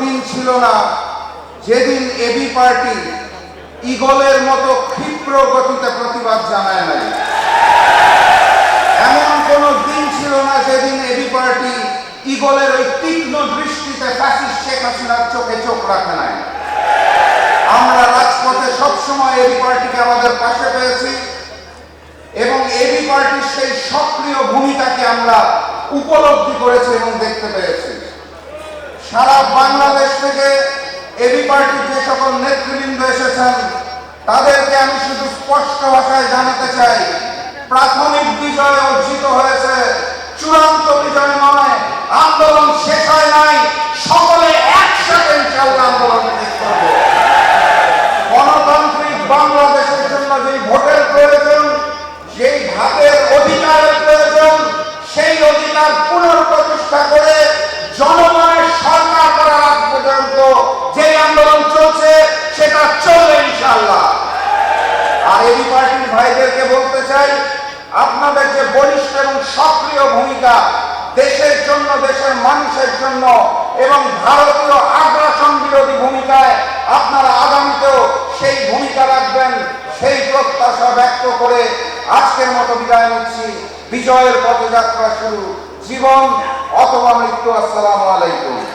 দিন ছিল না। যেদিন এবি পার্টি ইগলের মতো ক্ষিপ্র গতিতে প্রতিবাদ জানায় নাই। এমন কোন দিন ছিল না যেদিন এবি পার্টি ইগলের ওই তীক্ষ্ণ দৃষ্টিতে ফ্যাসিস্ট শেখ হাসিনার চোখে চোখ রাখে নাই। আমরা রাজপথে সবসময় এবি পার্টিকে আমাদের পাশে পেয়েছি এবং এবি পার্টির সেই সক্রিয় ভূমিকাকে আমরা উপলব্ধি করেছি এবং এবি পার্টির যে সকল নেতৃবৃন্দ এসেছেন, তাদেরকে আমি শুধু স্পষ্ট ভাষায় জানাতে চাই, প্রাথমিক বিজয় অর্জিত হয়েছে, চূড়ান্ত বিজয় আপনাদের যে বলিষ্ঠ এবং সক্রিয় ভূমিকা দেশের জন্য, দেশের মানুষের জন্য এবং ভারতীয় আগ্রাসন বিরোধী ভূমিকায় আপনারা আগামীতেও সেই ভূমিকা রাখবেন, সেই প্রত্যাশা ব্যক্ত করে আজকের মতো বিদায় নিচ্ছি। বিজয়ের পথযাত্রা শুরু। জীবন অথবা মৃত্যু, আসসালামু আলাইকুম।